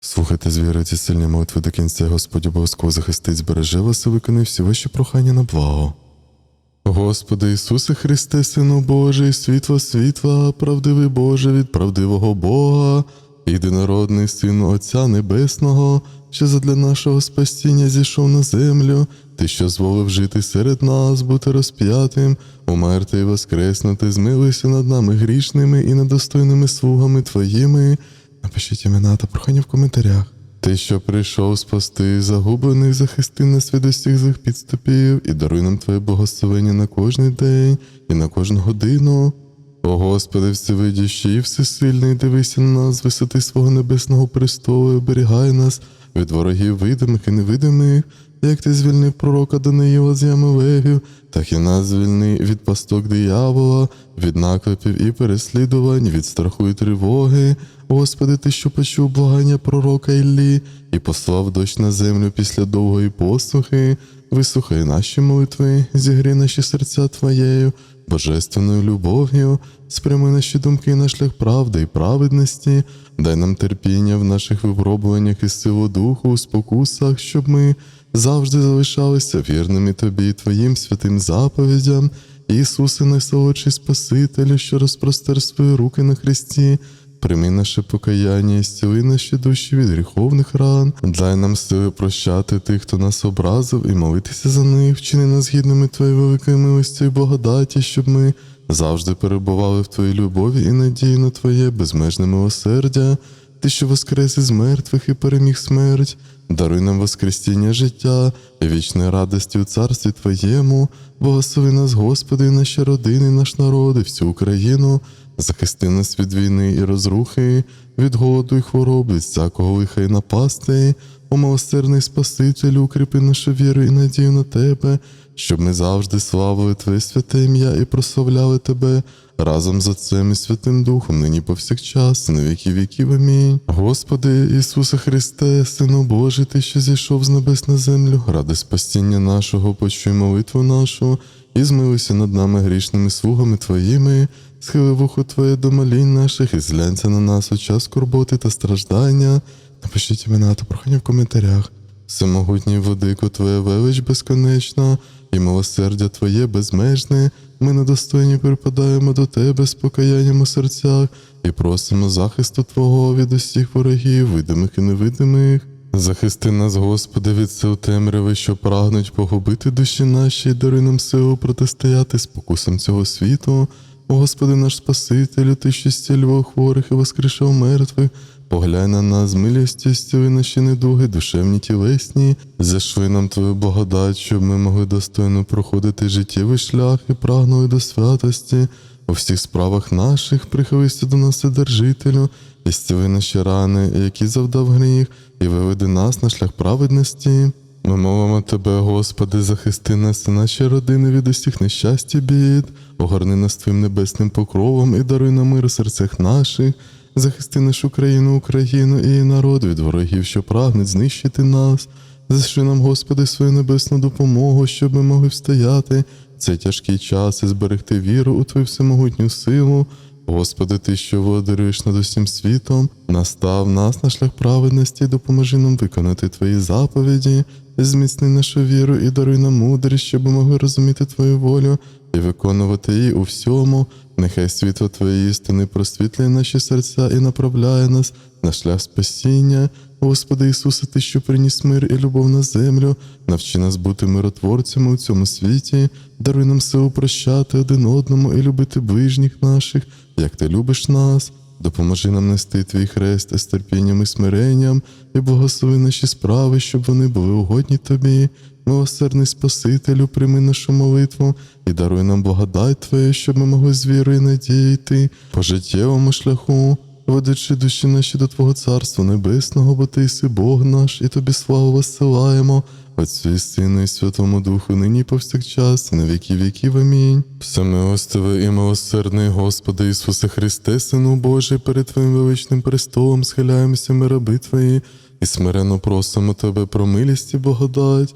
Слухайте з вірою ці сильні молитви до кінця, Господь обов'язково захистить, збереже вас і виконає всі ваші прохання на благо. Господи Ісусе Христе, Сину Божий, світло світла, правдивий Боже від правдивого Бога, єдинородний Син Отця Небесного, що задля нашого спасіння зійшов на землю, ти, що зволив жити серед нас, бути розп'ятим, умерти і воскреснути, змилуйся над нами грішними і недостойними слугами Твоїми. Напишіть імена та прохання в коментарях. Ти, що прийшов спасти загублених, захисти нас від усіх злих підступів і даруй нам Твоє благословення на кожний день і на кожну годину. О Господи, всевидящий і всесильний, дивися на нас висоти свого небесного престолу оберігай нас від ворогів видимих і невидимих, як ти звільнив пророка Даниїла з ями левів, так і нас звільни від пасток диявола, від наклепів і переслідувань, від страху і тривоги. Господи, ти що почув благання пророка Іллі і послав дощ на землю після довгої посухи, вислухай наші молитви, зігрій наші серця Твоєю, божественною любов'ю, спрямуй наші думки на шлях правди і праведності, дай нам терпіння в наших випробуваннях і силу духу, у спокусах, щоб ми завжди залишалися вірними Тобі і Твоїм святим заповідям. Ісусе, найсолодший Спасителю, що розпростер свої руки на Христі, прийми наше покаяння і зціли наші душі від гріховних ран, дай нам сили прощати тих, хто нас образив, і молитися за них, вчини нас гідними Твоєї великої милості і благодаті, щоб ми завжди перебували в Твоїй любові і надії на Твоє безмежне милосердя. Ти, що воскрес із мертвих і переміг смерть, даруй нам воскресіння життя вічної радості у царстві Твоєму, благослови нас, Господи, наші родини, наш народ, і всю Україну, захисти нас від війни і розрухи, від голоду і хвороб, від всякого лиха і напасти. О милосердний Спасителю, укріпи нашу віру і надію на Тебе, щоб ми завжди славили Твоє святе ім'я і прославляли Тебе разом з Отцем і Святим Духом, нині повсякчас, і на віки віків. Амінь. Господи Ісусе Христе, Сину Божий, Ти, що зійшов з небес на землю, ради спасіння нашого, почуй молитву нашу, і змилуйся над нами грішними слугами Твоїми, схили вухо Твоє до молінь наших, і зглянься на нас у час скорботи та страждання. Напишіть імена та прохання в коментарях. Всемогутній владико Твоя велич безконечна, і милосердя Твоє безмежне. Ми недостойні припадаємо до Тебе з покаянням у серцях і просимо захисту Твого від усіх ворогів, видимих і невидимих. Захисти нас, Господи, від сил темряви, що прагнуть погубити душі наші, і даруй нам силу протистояти спокусам цього світу. Господи наш Спасителю, Ти, що зцілював хворих і воскрешав мертвих, поглянь на нас з милістю, зціли наші недуги, душевні тілесні, зашли нам Твою благодать, щоб ми могли достойно проходити життєвий шлях і прагнули до святості. У всіх справах наших прихилися до нас, Вседержителю, і зціли наші рани, які завдав гріх, і виведи нас на шлях праведності. Ми молимо Тебе, Господи, захисти нас і наші родини від усіх нещасть і бід, огорни нас Твоїм небесним покровом і даруй нам мир у серцях наших, захисти нашу країну, Україну і народ від ворогів, що прагнуть знищити нас. Зашли нам, Господи, свою небесну допомогу, щоб ми могли встояти в цей тяжкий час і зберегти віру у Твою всемогутню силу. Господи, Ти, що володарюєш над усім світом, настав нас на шлях праведності, допоможи нам виконати Твої заповіді, зміцни нашу віру і даруй нам мудрість, щоб могли розуміти Твою волю і виконувати її у всьому. Нехай світло Твоєї істини просвітлює наші серця і направляє нас на шлях спасіння. Господи Ісусе, Ти, що приніс мир і любов на землю, навчи нас бути миротворцями у цьому світі, даруй нам силу прощати один одному і любити ближніх наших, як Ти любиш нас. Допоможи нам нести твій хрест з терпінням і смиренням, і благослови наші справи, щоб вони були угодні тобі. Милосердний Спасителю, прийми нашу молитву і даруй нам благодать Твою, щоб ми могли з вірою надіяти по життєвому шляху, ведучи душі наші до Твого Царства Небесного, бо Ти єси Бог наш, і тобі славу висилаємо. Отцю і Сину і Святому Духу, нині повсякчас, і на віки віків. Амінь. Всемилостивий і милосердний Господи Ісусе Христе, Сину Божий, перед Твоїм величним престолом схиляємося ми раби Твої, і смиренно просимо Тебе про милість і благодать,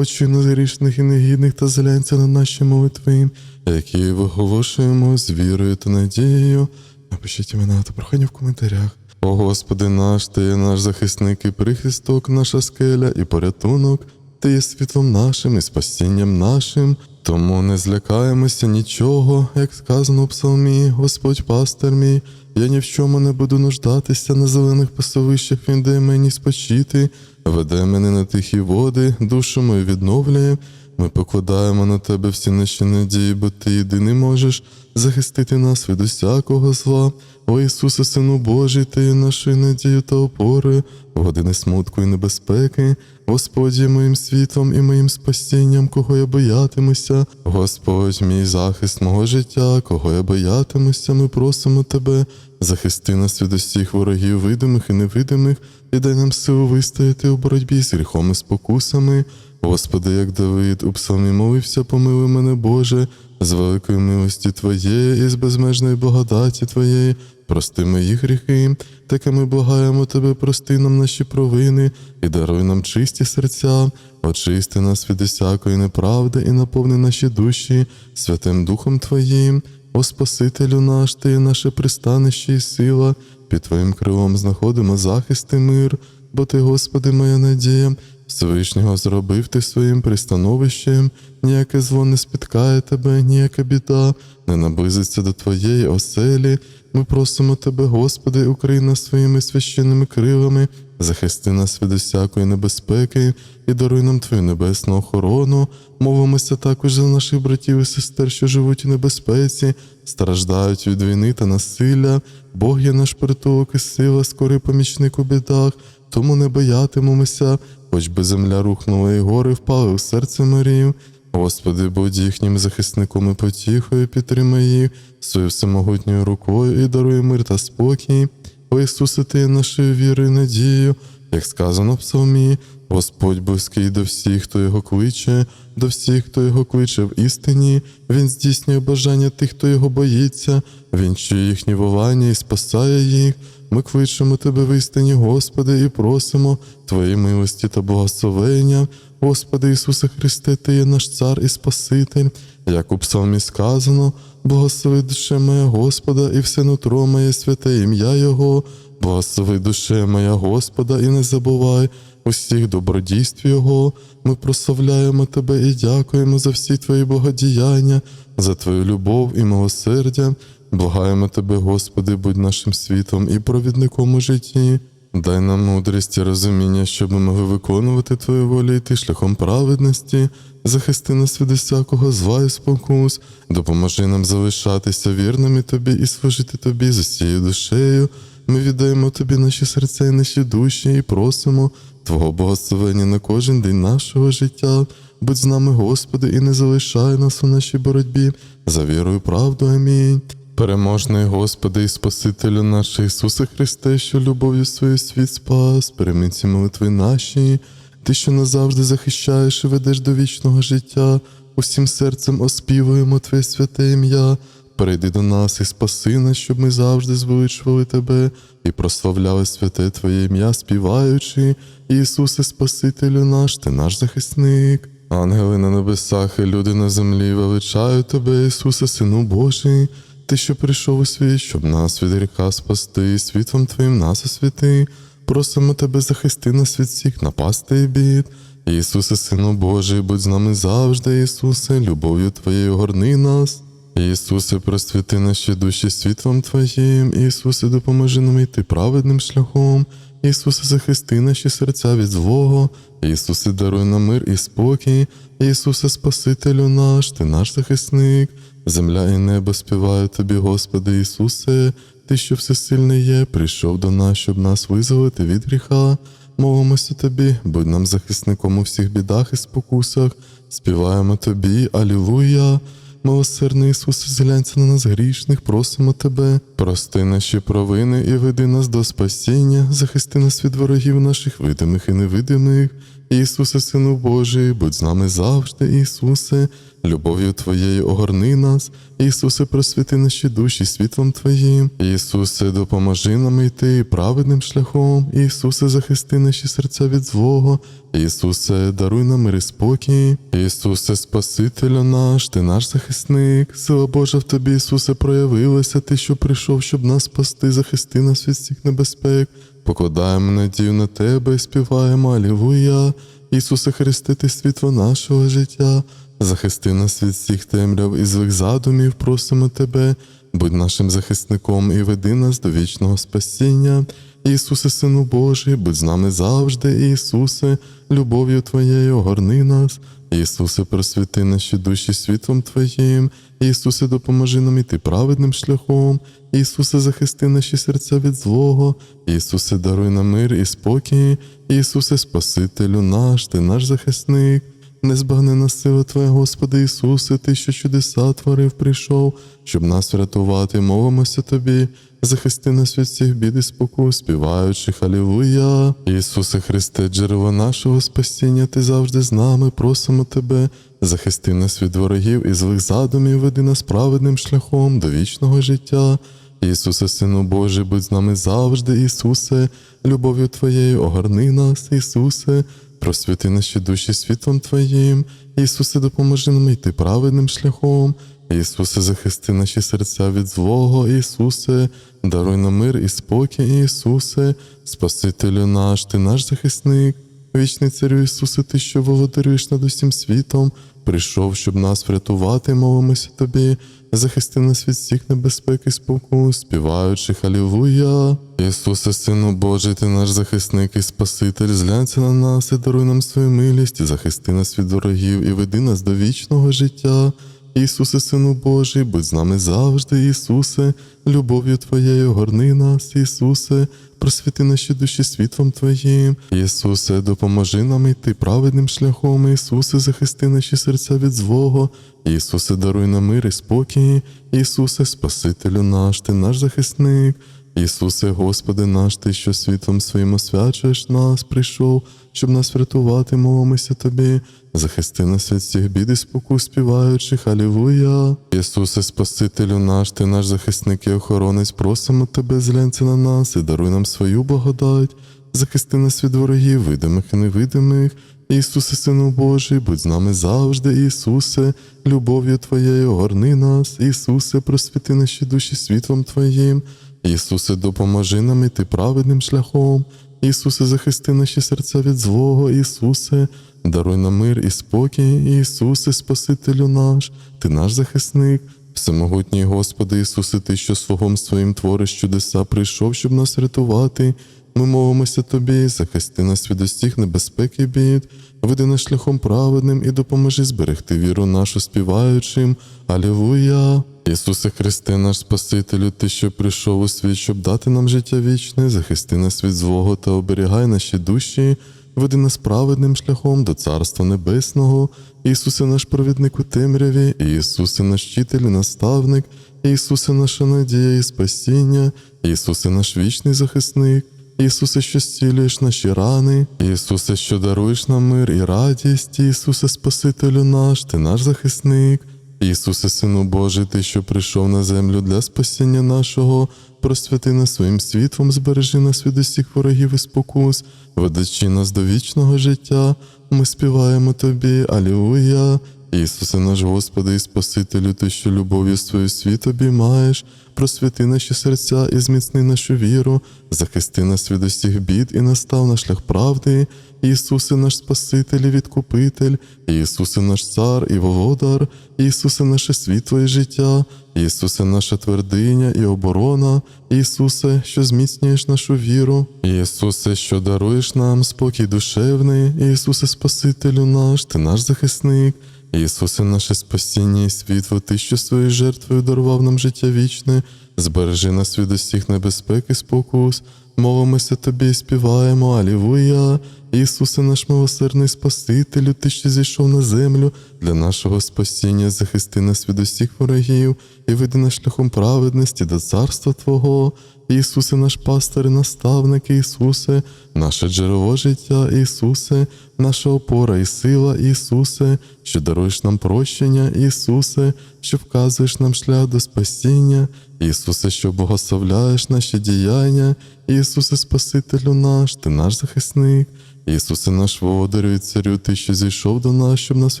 нас грішних і негідних та зглянься на наші молитви, які виголошуємо з вірою та надією. Напишіть імена та прохання в коментарях. О Господи наш, Ти є наш захисник і прихисток, наша скеля і порятунок, Ти є світлом нашим і спасінням нашим. Тому не злякаємося нічого, як сказано в псалмі, Господь пастир мій, я ні в чому не буду нуждатися на зелених пасовищах, він дає мені спочити, веде мене на тихі води, душу мою відновлює. Ми покладаємо на тебе всі наші надії, бо ти єдиний можеш захистити нас від усякого зла. О Ісусе, Сину Божий, ти є нашою надією та опорою, в години смутку і небезпеки. Господь є моїм світлом і моїм спасінням, кого я боятимуся. Господь, мій захист мого життя, кого я боятимуся, ми просимо тебе. Захисти нас від усіх ворогів, видимих і невидимих, і дай нам силу вистояти у боротьбі з гріхом і спокусами. Господи, як Давид у псалмі молився, помилуй мене, Боже, з великої милості Твоєї і з безмежної благодаті Твоєї, прости мої гріхи, таке ми благаємо Тебе, прости нам наші провини і даруй нам чисті серця, очисти нас від усякої неправди і наповни наші душі Святим Духом Твоїм. О Спасителю наш, Ти наше пристанище і сила, під Твоїм крилом знаходимо захист і мир, бо Ти, Господи, моя надія, Всевишнього зробив ти своїм пристановищем, ніяке зло не спіткає тебе, ніяка біда, не наблизиться до твоєї оселі. Ми просимо тебе, Господи, укрий нас своїми священними крилами, захисти нас від усякої небезпеки і даруй нам Твою небесну охорону. Мовимося також за наших братів і сестер, що живуть у небезпеці, страждають від війни та насилля. Бог є наш притулок і сила, скорий помічник у бідах, тому не боятимемося, хоч би земля рухнула і гори впали у серце Марію. Господи, будь їхнім захисником і потіхою, підтримай їх своєю всемогутньою рукою і даруй мир та спокій. О Ісусе, Ти нашою вірою надією, як сказано в псалмі, Господь близький до всіх, хто його кличе, до всіх, хто його кличе в істині, Він здійснює бажання тих, хто його боїться, Він чує їхні волання і спасає їх. Ми кличемо Тебе в істині, Господи, і просимо Твої милості та благословення. Господи Ісусе Христе, Ти є наш Цар і Спаситель, як у псалмі сказано, благослови душе моя Господа, і все нутро моє святе ім'я Його, благослови душе моя Господа, і не забувай усіх добродійств Його. Ми прославляємо Тебе і дякуємо за всі Твої богодіяння, за Твою любов і милосердя. Благаємо Тебе, Господи, будь нашим світом і провідником у житті. Дай нам мудрість і розуміння, щоб ми могли виконувати Твою волю йти шляхом праведності, захисти нас від усякого зла і спокус, допоможи нам залишатися вірними Тобі і служити Тобі з усією душею. Ми віддаємо Тобі наші серця і наші душі і просимо Твого благословення на кожен день нашого життя. Будь з нами, Господи, і не залишай нас у нашій боротьбі за вірою правду. Амінь. Переможний Господи і Спасителю наш Ісусе Христе, що любов'ю свою світ спас, ці молитви наші, Ти, що назавжди захищаєш і ведеш до вічного життя, усім серцем оспівуємо Твоє святе ім'я. Перейди до нас і спаси нас, щоб ми завжди звеличували Тебе і прославляли святе Твоє ім'я, співаючи, Ісусе Спасителю наш, Ти наш захисник. Ангели на небесах і люди на землі величають Тебе, Ісусе, Сину Божий. Ти, що прийшов у світ, щоб нас від гріха спасти, і світлом Твоїм нас освяти. Просимо Тебе захисти нас від всіх напасти і бід. Ісусе, Сину Божий, будь з нами завжди, Ісусе, любов'ю Твоєю горни нас. Ісусе, просвіти наші душі світлом Твоїм, Ісусе, допоможи нам йти праведним шляхом. Ісусе, захисти наші серця від злого, Ісусе, даруй нам мир і спокій, Ісусе, Спасителю наш, Ти наш захисник, земля і небо співають Тобі, Господи Ісусе, Ти, що всесильний є, прийшов до нас, щоб нас визволити від гріха. Молимося Тобі, будь нам захисником у всіх бідах і спокусах, співаємо Тобі, Алілуя. Милосердний Ісусе, зглянься на нас грішних, просимо Тебе, прости наші провини і веди нас до спасіння, захисти нас від ворогів наших видимих і невидимих. Ісусе, Сину Божий, будь з нами завжди, Ісусе, любов'ю Твоєю огорни нас. Ісусе, просвіти наші душі світлом Твоїм. Ісусе, допоможи нам йти праведним шляхом. Ісусе, захисти наші серця від злого. Ісусе, даруй нам мир і спокій. Ісусе, Спасителю наш, Ти наш захисник. Сила Божа в Тобі, Ісусе, проявилася. Ти, що прийшов, щоб нас спасти, захисти нас від всіх небезпек. Покладаємо надію на Тебе і співаємо Алілуя. Ісусе Христе, Ти світло нашого життя. Захисти нас від всіх темряв і злих задумів, просимо Тебе, будь нашим захисником і веди нас до вічного спасіння. Ісусе, Сину Божий, будь з нами завжди, Ісусе, любов'ю Твоєю огорни нас. Ісусе, просвіти наші душі світлом Твоїм. Ісусе, допоможи нам іти праведним шляхом. Ісусе, захисти наші серця від злого. Ісусе, даруй нам мир і спокій. Ісусе, Спасителю наш, Ти наш захисник. Незбагнена сила Твоя, Господи Ісусе, Ти, що чудеса творив, прийшов, щоб нас врятувати, мовимося Тобі, захисти нас від всіх бід і спокус, співаючи Халілуя. Ісусе Христе, джерело нашого спасіння, Ти завжди з нами, просимо Тебе, захисти нас від ворогів і злих задумів, веди нас праведним шляхом до вічного життя. Ісусе, Сину Божий, будь з нами завжди, Ісусе, любов'ю Твоєю огорни нас, Ісусе, просвіти наші душі світлом Твоїм, Ісусе, допоможи нам йти праведним шляхом, Ісусе, захисти наші серця від злого, Ісусе, даруй нам мир і спокій, Ісусе, Спасителю наш, Ти наш захисник, вічний царю Ісусе, Ти, що володарюєш над усім світом, прийшов, щоб нас врятувати, молимося Тобі, захисти нас від всіх небезпек і спокус, співаючи Халілуя. Ісусе, Сину Божий, Ти наш захисник і Спаситель, зглянься на нас і даруй нам свою милість, захисти нас від ворогів і веди нас до вічного життя. Ісусе, Сину Божий, будь з нами завжди, Ісусе, любов'ю Твоєю горни нас, Ісусе, просвіти наші душі світлом Твоїм. Ісусе, допоможи нам йти праведним шляхом, Ісусе, захисти наші серця від злого. Ісусе, даруй нам мир і спокій. Ісусе, Спасителю наш, Ти наш захисник. Ісусе, Господи наш, Ти, що світлом своїм освячуєш нас, прийшов, щоб нас врятувати, молимося Тобі. Захисти нас від всіх бід і спокус, співаючи, Халілуя. Ісусе, Спасителю наш, Ти наш захисник і охоронець, просимо Тебе, зглянься на нас і даруй нам свою благодать. Захисти нас від ворогів, видимих і невидимих. Ісусе, Сину Божий, будь з нами завжди, Ісусе, любов'ю Твоєю горни нас, Ісусе, просвіти наші душі світлом Твоїм. Ісусе, допоможи нам іти праведним шляхом. Ісусе, захисти наші серця від злого, Ісусе, даруй нам мир і спокій, Ісусе, Спасителю наш, Ти наш захисник. Всемогутній Господи Ісусе, Ти, що слугом своїм твориш чудеса, прийшов, щоб нас рятувати. Ми мовимося Тобі, захисти нас від усіх небезпек і бід, веди нас шляхом праведним і допоможи зберегти віру нашу співаючим. Алілуя! Ісусе Христе, наш Спасителю, Ти, що прийшов у світ, щоб дати нам життя вічне, захисти нас від злого та оберігай наші душі, веди нас праведним шляхом до Царства Небесного, Ісусе, наш провідник у темряві, Ісусе, наш вчитель і наставник, Ісусе, наша надія і спасіння, Ісусе, наш вічний захисник. Ісусе, що зцілюєш наші рани, Ісусе, що даруєш нам мир і радість, Ісусе, Спасителю наш, Ти наш захисник. Ісусе, Сину Божий, Ти, що прийшов на землю для спасіння нашого, просвяти нас своїм світлом, збережи нас від усіх ворогів і спокус, ведучи нас до вічного життя. Ми співаємо Тобі, Алілуя. Ісусе, наш Господи і Спасителю, Ти, що любов'ю свою світ обіймаєш, просвяти наші серця і зміцни нашу віру, захисти нас від усіх бід і настав на шлях правди. Ісусе, наш Спаситель і Відкупитель, Ісусе, наш Цар і Володар, Ісусе, наше світло і життя, Ісусе, наша твердиня і оборона, Ісусе, що зміцнюєш нашу віру, Ісусе, що даруєш нам спокій душевний, Ісусе, Спасителю наш, Ти наш захисник. Ісусе, наше спасіння і світло, Ти, що своєю жертвою дарував нам життя вічне, збережи нас від усіх небезпек і спокус, молимося Тобі і співаємо, Алілуя. Ісусе, наш милосердний Спасителю, Ти, що зійшов на землю для нашого спасіння, захисти нас від усіх ворогів і веди нас шляхом праведності до царства Твого. Ісусе, наш пастир, наставник, Ісусе, наше джерело життя, Ісусе, наша опора і сила, Ісусе, що даруєш нам прощення, Ісусе, що вказуєш нам шлях до спасіння, Ісусе, що богословляєш наші діяння, Ісусе, Спасителю наш, Ти наш захисник. Ісусе наш володарю і царю, Ти, що зійшов до нас, щоб нас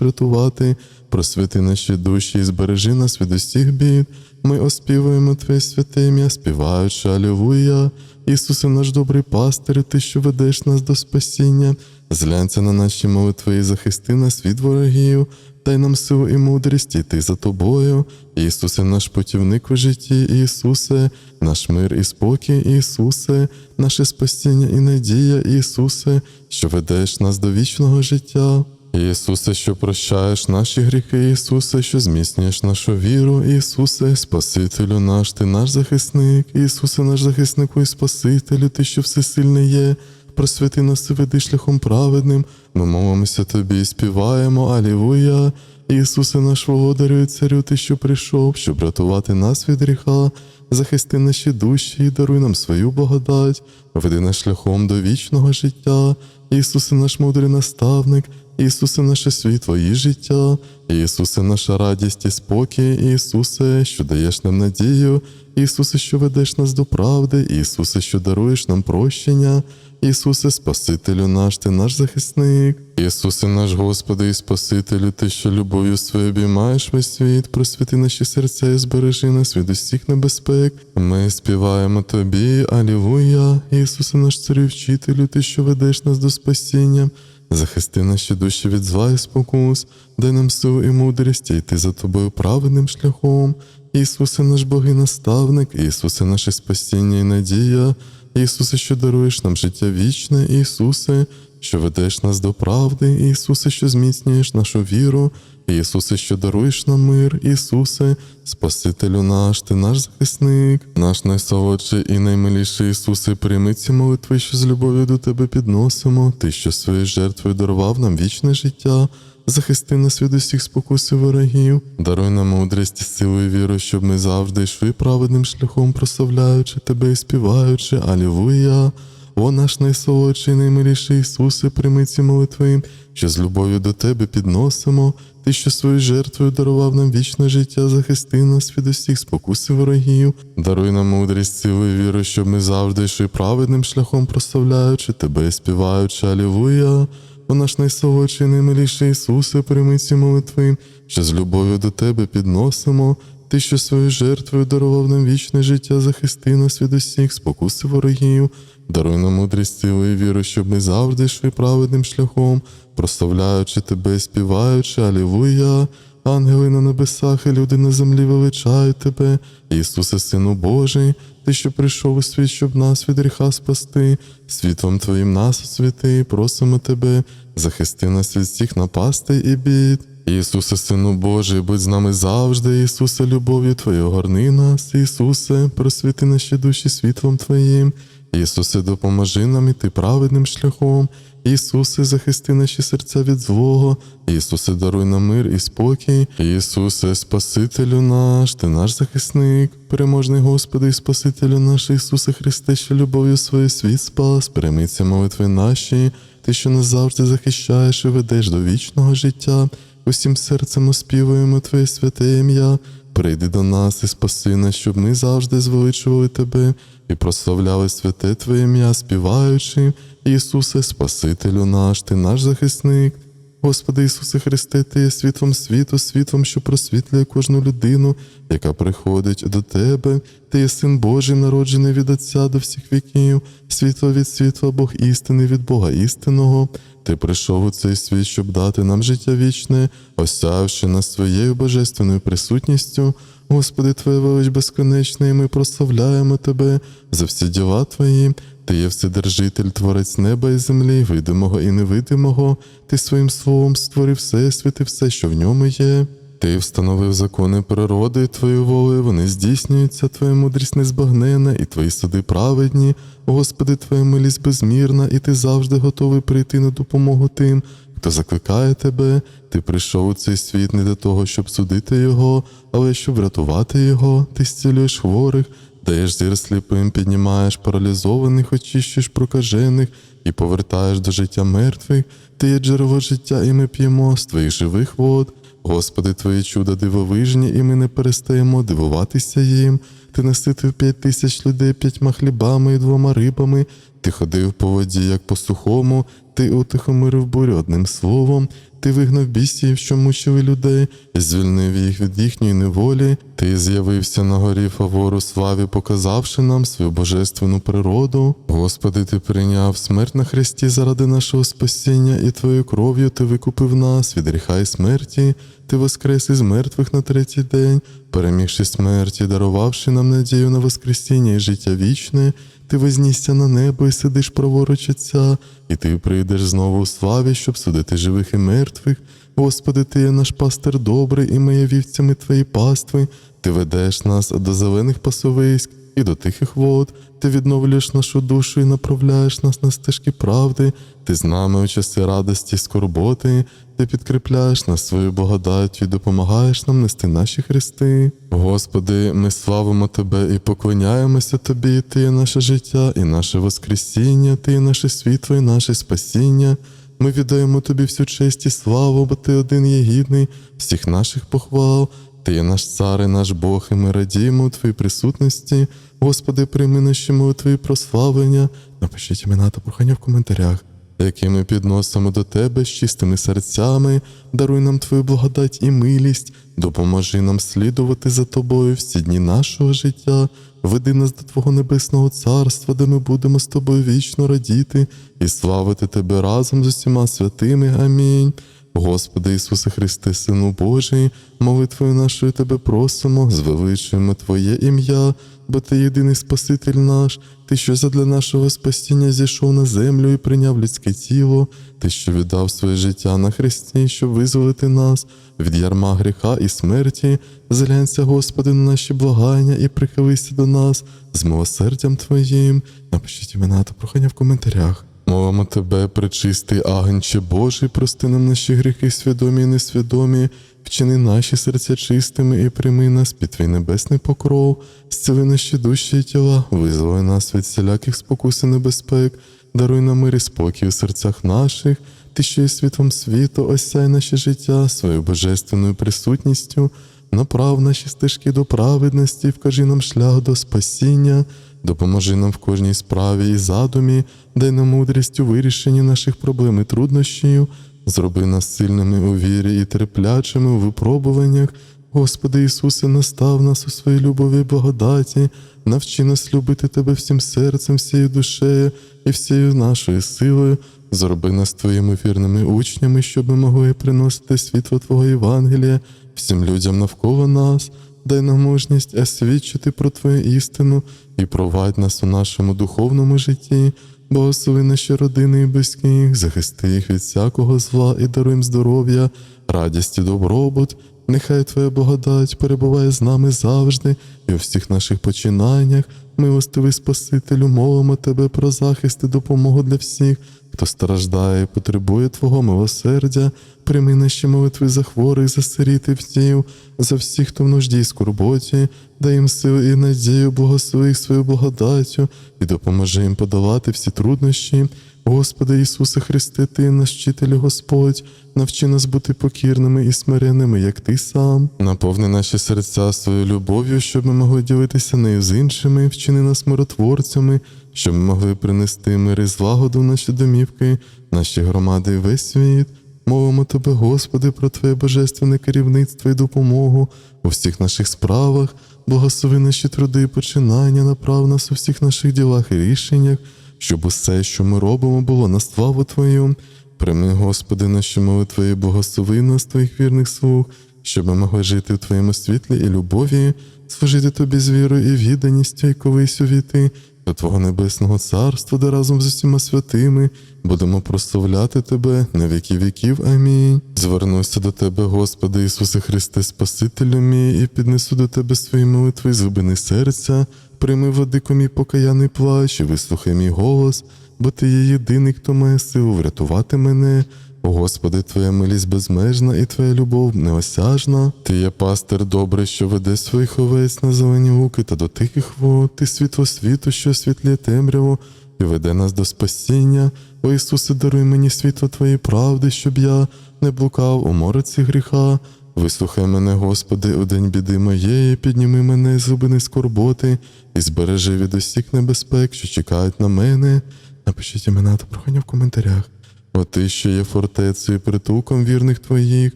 врятувати, просвіти наші душі і збережи нас від усіх бід. Ми оспівуємо Твоє святе ім'я, співаючи Алілуя. Ісусе, наш добрий пастир, Ти, що ведеш нас до спасіння, зглянься на наші молитви і захисти нас від ворогів, дай нам силу і мудрість йти за тобою. Ісусе, наш путівник у житті, Ісусе, наш мир і спокій, Ісусе, наше спасіння і надія, Ісусе, що ведеш нас до вічного життя. Ісусе, що прощаєш наші гріхи, Ісусе, що зміцнюєш нашу віру, Ісусе, Спасителю наш, Ти наш захисник, Ісусе, наш захиснику і Спасителю, Ти, що всесильний є, просвяти нас і веди шляхом праведним. Ми молимося Тобі і співаємо, Алілуя. Ісусе, наш володарю і царю, Ти, що прийшов, щоб рятувати нас від гріха, захисти наші душі і даруй нам свою благодать, веди нас шляхом до вічного життя. Ісусе, наш мудрий наставник, Ісусе, наше світло і життя, Ісусе, наша радість і спокій, Ісусе, що даєш нам надію, Ісусе, що ведеш нас до правди, Ісусе, що даруєш нам прощення, Ісусе, Спасителю наш, Ти наш захисник, Ісусе, наш Господи і Спасителю, Ти, що любов'ю своєю обіймаєш весь світ, просвіти наші серця і збережи нас від усіх небезпек. Ми співаємо Тобі, Алілуя, Ісусе, наш царю вчителю, Ти, що ведеш нас до спасіння. Захисти наші душі від зла і спокус, дай нам силу і мудрість йти за тобою праведним шляхом. Ісусе, наш Бог і наставник, Ісусе, наше спасіння і надія, Ісусе, що даруєш нам життя вічне, Ісусе, що ведеш нас до правди, Ісусе, що зміцнюєш нашу віру, Ісусе, що даруєш нам мир, Ісусе, Спасителю наш, Ти наш захисник, наш найсолодший і наймиліший. Ісусе, прийми ці молитви, що з любов'ю до Тебе підносимо, Ти, що своєю жертвою дарував нам вічне життя. Захисти нас від усіх спокусів ворогів, даруй нам мудрість, силу і віру, щоб ми завжди йшли праведним шляхом, прославляючи тебе і співаючи, Алілуя. О наш найсолодший, наймиліший Ісусе, прийми ці молитви, що з любов'ю до Тебе підносимо. Ти, що своєю жертвою дарував нам вічне життя, захисти нас від усіх спокусів ворогів, даруй нам мудрість, силу і віру, щоб ми завжди йшли праведним шляхом, прославляючи тебе співаючи, Алілуя. О наш найсолодший, наймиліший Ісусе, прийми ці молитви, що з любов'ю до Тебе підносимо. Ти, що своєю жертвою дарував нам вічне життя, захисти нас від усіх спокусів ворогів, даруй нам мудрість, і віру, щоб ми завжди йшли праведним шляхом, прославляючи тебе, співаючи, Алілуя. Ангели на небесах і люди на землі величають тебе, Ісусе, Сину Божий, Ти, що прийшов у світ, щоб нас від гріха спасти, світлом Твоїм нас освяти, просимо Тебе, захисти нас від всіх напастей і бід. Ісусе, Сину Божий, будь з нами завжди, Ісусе, любов'ю Твоєю горни нас, Ісусе, просвіти наші душі світлом Твоїм, Ісусе, допоможи нам іти праведним шляхом. Ісусе, захисти наші серця від злого, Ісусе, даруй нам мир і спокій, Ісусе, Спасителю наш, Ти наш захисник, переможний Господи і Спасителю наш, Ісусе Христе, що любов'ю своєю світ спас, прийми молитви наші, Ти, що нас завжди захищаєш і ведеш до вічного життя, усім серцем оспівуємо Твоє святе ім'я. Прийди до нас і спаси нас, щоб ми завжди звеличували Тебе і прославляли святе Твоє ім'я, співаючи, Ісусе, Спасителю наш, Ти наш захисник. Господи Ісусе Христе, Ти є світлом світу, світлом, що просвітлює кожну людину, яка приходить до Тебе. Ти є Син Божий, народжений від Отця до всіх віків, світло від світла, Бог істини від Бога істинного. Ти прийшов у цей світ, щоб дати нам життя вічне, осявши нас своєю божественною присутністю. Господи, Твоя велич безконечна, і ми прославляємо Тебе за всі діла Твої. Ти є Вседержитель, Творець неба і землі, видимого і невидимого. Ти своїм словом створив всесвіт і все, що в ньому є. Ти встановив закони природи, і Твою волею вони здійснюються, Твоя мудрість незбагнена, і Твої суди праведні. Господи, Твоя милість безмірна, і Ти завжди готовий прийти на допомогу тим, хто закликає Тебе. Ти прийшов у цей світ не для того, щоб судити його, але щоб врятувати його. Ти зцілюєш хворих, даєш зір сліпим, піднімаєш паралізованих, очищуєш прокажених і повертаєш до життя мертвих. Ти є джерело життя, і ми п'ємо з твоїх живих вод. Господи, твої чуда дивовижні, і ми не перестаємо дивуватися їм. Ти наситив п'ять тисяч людей п'ятьма хлібами і двома рибами. Ти ходив по воді, як по сухому, ти утихомирив бурю одним словом. Ти вигнав бісів, що мучили людей, звільнив їх від їхньої неволі. Ти з'явився на горі фавору славі, показавши нам свою божественну природу. Господи, ти прийняв смерть на хресті заради нашого спасіння, і твоєю кров'ю ти викупив нас від гріха і смерті. Ти воскрес із мертвих на третій день, перемігши смерті, дарувавши нам надію на воскресіння і життя вічне. Ти вознісся на небо і сидиш праворуч Отця, і ти прийдеш знову у славі, щоб судити живих і мертвих. Господи, ти є наш пастир добрий, і ми є вівцями твої пастви. Ти ведеш нас до зелених пасовиськ і до тихих вод. Ти відновлюєш нашу душу і направляєш нас на стежки правди. Ти з нами у часи радості й скорботи. Ти підкріпляєш нас своєю благодаттю і допомагаєш нам нести наші хрести. Господи, ми славимо Тебе і поклоняємося Тобі. Ти є наше життя і наше Воскресіння, Ти є наше світло і наше спасіння. Ми віддаємо Тобі всю честь і славу, бо Ти один є гідний всіх наших похвал. Ти наш цар і наш Бог, і ми радіємо у Твоїй присутності. Господи, прийми наші молитви і прославлення. Напишіть імена та прохання в коментарях, які ми підносимо до Тебе з чистими серцями. Даруй нам Твою благодать і милість, допоможи нам слідувати за Тобою всі дні нашого життя. Веди нас до Твого небесного царства, де ми будемо з тобою вічно радіти і славити Тебе разом з усіма святими. Амінь. Господи Ісусе Христе, Сину Божий, молитвою нашою Тебе просимо, звеличуємо Твоє ім'я, бо Ти єдиний Спаситель наш, Ти, що задля нашого спасіння зійшов на землю і прийняв людське тіло, Ти, що віддав своє життя на хресті, щоб визволити нас від ярма гріха і смерті. Зглянься, Господи, на наші благання і прихилися до нас з милосердям Твоїм. Напишіть імена та прохання в коментарях. Мовимо тебе, пречистий агнче Божий, прости нам наші гріхи, свідомі і несвідомі, вчини наші серця чистими і прийми нас під твій небесний покров, зціли наші душі і тіла, визволи нас від всіляких спокус і небезпек, даруй нам мир і спокій у серцях наших, ти, що є світом світу, осяй наше життя своєю божественною присутністю, направ наші стежки до праведності, вкажи нам шлях до спасіння. Допоможи нам в кожній справі і задумі, дай нам мудрість у вирішенні наших проблем і труднощів, зроби нас сильними у вірі і терплячими у випробуваннях. Господи Ісусе, настав нас у своїй любові благодаті, навчи нас любити Тебе всім серцем, всією душею і всією нашою силою. Зроби нас Твоїми вірними учнями, щоб ми могли приносити світло Твого Євангелія всім людям навколо нас. Дай нам мужність освідчити про Твою істину і провадь нас у нашому духовному житті, благослови наші родини і близьких, захисти їх від всякого зла і даруй їм здоров'я, радість і добробут. Нехай Твоя благодать перебуває з нами завжди і у всіх наших починаннях. Милостивий Спасителю, молимо Тебе про захист і допомогу для всіх, хто страждає потребує Твого милосердя. Прийми наші молитви за хворих, за сиріт і за всіх, хто в нужді і скорботі, дай їм сили і надію, благослови їх свою благодаттю і допоможи їм подолати всі труднощі. Господи Ісусе Христе, Ти наш вчитель Господь, навчи нас бути покірними і смиренними, як Ти сам. Наповни наші серця своєю любов'ю, щоб ми могли ділитися нею з іншими, вчини нас миротворцями, щоб ми могли принести мир і злагоду в наші домівки, наші громади і весь світ. Мовимо Тебе, Господи, про Твоє божественне керівництво і допомогу у всіх наших справах, благослови наші труди і починання, направ нас у всіх наших ділах і рішеннях, щоб усе, що ми робимо, було на славу Твою. Прийми, Господи, наші молитви і благослови нас, Твоїх вірних слуг, щоб ми могли жити в Твоєму світлі і любові, служити Тобі з вірою і відданістю, і колись увійти до Твого небесного царства, де разом з усіма святими будемо прославляти Тебе на віки віків. Амінь. Звернуся до Тебе, Господи Ісусе Христе, Спасителю мій, і піднесу до Тебе свої молитви з глибини серця, прийми владико мій покаяний плач, і вислухай мій голос, бо Ти є єдиний, хто має силу врятувати мене. Господи, Твоя милість безмежна і Твоя любов неосяжна. Ти є пастир добрий, що веде своїх овець на зелені луки та до тихих вод. Ти світло світу, що освітлює темряву, і веде нас до спасіння. О Ісусе, даруй мені світло Твоєї правди, щоб я не блукав у мориці гріха. Вислухай мене, Господи, у день біди моєї, підніми мене з глибини скорботи і збережи від усіх небезпек, що чекають на мене. Напишіть імена та прохання в коментарях. О ти, що є фортецею притулком вірних твоїх,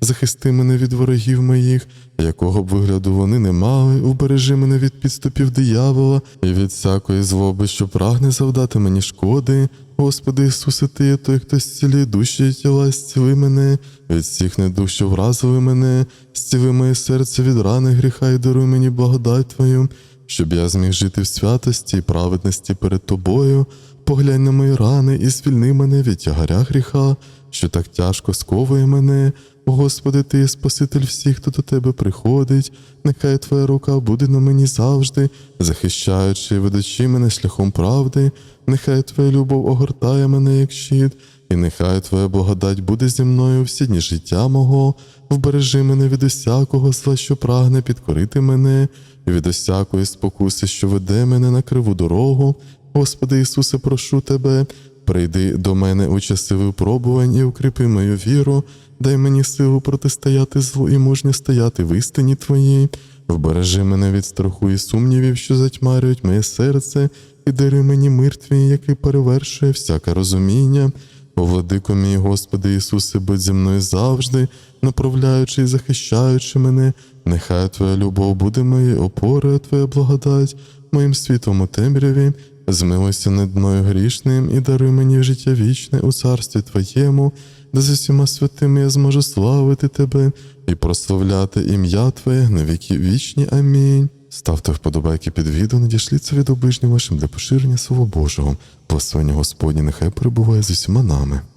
захисти мене від ворогів моїх, якого б вигляду вони не мали, убережи мене від підступів диявола і від всякої злоби, що прагне завдати мені шкоди. Господи Ісусе, Ти є той, хто зцілює душі і тіла, зціли мене, від всіх недух, що вразили мене, зціли моє серце від рани гріха і даруй мені благодать Твою, щоб я зміг жити в святості і праведності перед Тобою. Поглянь на мої рани і звільни мене від тягаря гріха, що так тяжко сковує мене. Господи, Ти Спаситель всіх, хто до Тебе приходить. Нехай Твоя рука буде на мені завжди, захищаючи ведучи мене шляхом правди. Нехай Твоя любов огортає мене, як щит, і нехай Твоя благодать буде зі мною всі дні життя мого. Вбережи мене від усякого зла, що прагне підкорити мене, і від усякої спокуси, що веде мене на криву дорогу. Господи Ісусе, прошу Тебе, прийди до мене у часи випробувань і укріпи мою віру, дай мені силу протистояти злу і мужньо стояти в істині Твоїй. Вбережи мене від страху і сумнівів, що затьмарюють моє серце, і дари мені мир Твій, який перевершує всяке розуміння. Владико мій, Господи Ісусе, будь зі мною завжди, направляючи і захищаючи мене, нехай Твоя любов буде моєю опорою, Твоя благодать, моїм світом у темряві. Змилуйся над мною грішним і даруй мені життя вічне у царстві Твоєму, де з усіма святими я зможу славити Тебе і прославляти ім'я Твоє на віки вічні. Амінь. Ставте вподобайки під відео, надішліться від оближнім вашим для поширення Слова Божого. Благословення Господні нехай перебуває з усіма нами.